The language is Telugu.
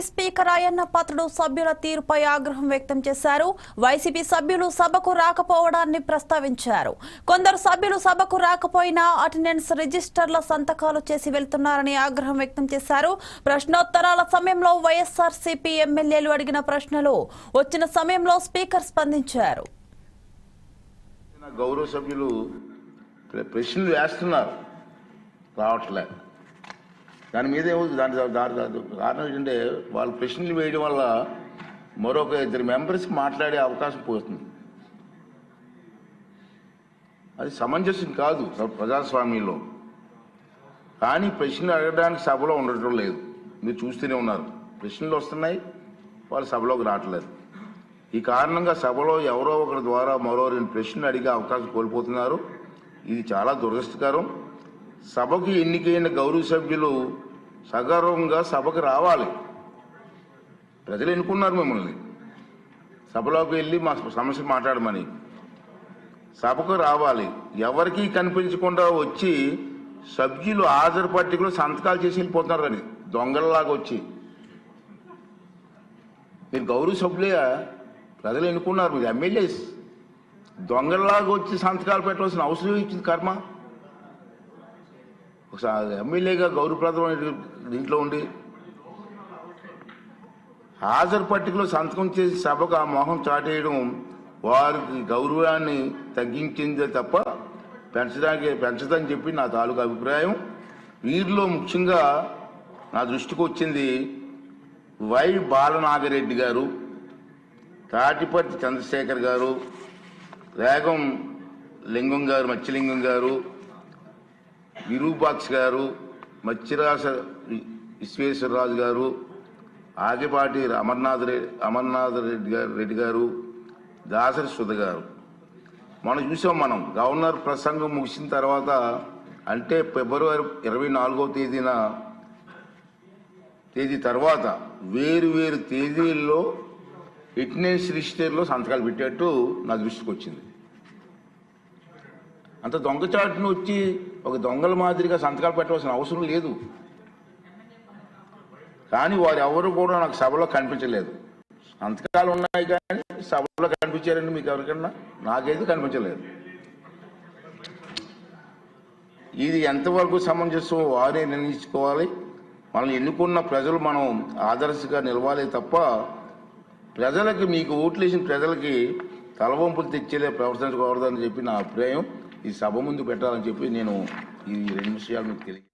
స్పీకర్ అయ్యన్న పాత్రుడు సభ్యుల తీరుపై ఆగ్రహం వ్యక్తం చేశారు. వైసీపీ సభ్యులు సభకు రాకపోవడాన్ని ప్రస్తావించారు. కొందరు సభ్యులు సభకు రాకపోయినా అటెండెన్స్ రిజిస్టర్ల సంతకాలు చేసి వెళ్తున్నారని ఆగ్రహం వ్యక్తం చేశారు. ప్రశ్నోత్తరాల సమయంలో వైఎస్ఆర్సీపీ ఎమ్మెల్యేలు అడిగిన ప్రశ్నలు వచ్చిన సమయంలో స్పీకర్ స్పందించారు. గౌరవ సభ్యులు ప్రశ్నలు వేస్తున్నారు. రావట్లేదు దాని మీద ఏమో దాని కారణం ఏంటంటే వాళ్ళు ప్రశ్నలు వేయడం వల్ల మరొక ఇద్దరు మెంబర్స్కి మాట్లాడే అవకాశం పోతుంది. అది సమంజసం కాదు ప్రజాస్వామ్యంలో. కానీ ప్రశ్నలు అడగడానికి సభలో ఉండటం లేదు. మీరు చూస్తూనే ఉన్నారు. ప్రశ్నలు వస్తున్నాయి వాళ్ళు సభలోకి రావట్లేదు. ఈ కారణంగా సభలో ఎవరో ఒకరి ద్వారా మరో రెండు ప్రశ్నలు అడిగే అవకాశం కోల్పోతున్నారు. ఇది చాలా దురదృష్టకరం. సభకు ఎన్నికైన గౌరవ సభ్యులు సగర్వంగా సభకు రావాలి. ప్రజలు ఎన్నుకున్నారు మిమ్మల్ని. సభలోకి వెళ్ళి మా సమస్య మాట్లాడమని. సభకు రావాలి. ఎవరికీ కనిపించకుండా వచ్చి సభ్యులు హాజరు పట్టికలు సంతకాలు చేసి వెళ్ళిపోతున్నారు అని దొంగలలాగా వచ్చి. మీరు గౌరవ సభ్యులే ప్రజలు ఎన్నుకున్నారు. మీరు ఎమ్మెల్యేస్ దొంగలలాగా వచ్చి సంతకాలు పెట్టవలసిన అవసరం ఇచ్చింది కర్మ? ఒకసారి ఎమ్మెల్యేగా గౌరవప్రదమైన దీంట్లో ఉండి. హాజరు పట్టికలో సంతకం చేసి సభకు ఆ మొహం చాటేయడం వారికి గౌరవాన్ని తగ్గించిందే తప్ప పెంచడానికి పెంచదని చెప్పి నా తాలూకు అభిప్రాయం. వీరిలో ముఖ్యంగా నా దృష్టికి వచ్చింది వై బాలనాగరెడ్డి గారు తాటిపర్తి చంద్రశేఖర్ గారు రేగం లింగం గారు మత్స్యలింగం గారు విరూపాక్ష గారు మత్స్యరాస విశ్వేశ్వరరాజు గారు ఆగిపాటి అమర్నాథ్ రెడ్డి అమర్నాథ్ రెడ్డి గారు రెడ్డి గారు దాసరి సుధ గారు. మనం చూసాం మనం గవర్నర్ ప్రసంగం ముగిసిన తర్వాత అంటే ఫిబ్రవరి ఇరవై నాలుగో తేదీన తేదీ తర్వాత వేరు వేరు తేదీల్లో ఫిట్నెస్ రిజిస్టర్లో సంతకాలు పెట్టేట్టు నా దృష్టికి వచ్చింది అంత దొంగచాటును వచ్చి ఒక దొంగల మాదిరిగా సంతకాలు పెట్టవలసిన అవసరం లేదు. కానీ వారు ఎవరు కూడా నాకు సభలో కనిపించలేదు. సంతకాలు ఉన్నాయి కానీ సభలో కనిపించారండి మీకు ఎవరికన్నా? నాకైతే కనిపించలేదు. ఇది ఎంతవరకు సమంజసం వారే నిర్ణయించుకోవాలి. మనల్ని ఎన్నుకున్న ప్రజలు మనం ఆదర్శగా నిలవాలి తప్ప ప్రజలకి మీకు ఓట్లు వేసిన ప్రజలకి తలవంపులు తెచ్చేలే ప్రవర్తించకూడదని చెప్పి నా అభిప్రాయం. ఈ సభ ముందు పెట్టాలని చెప్పి నేను ఈ రెండు విషయాలు మీకు తెలియ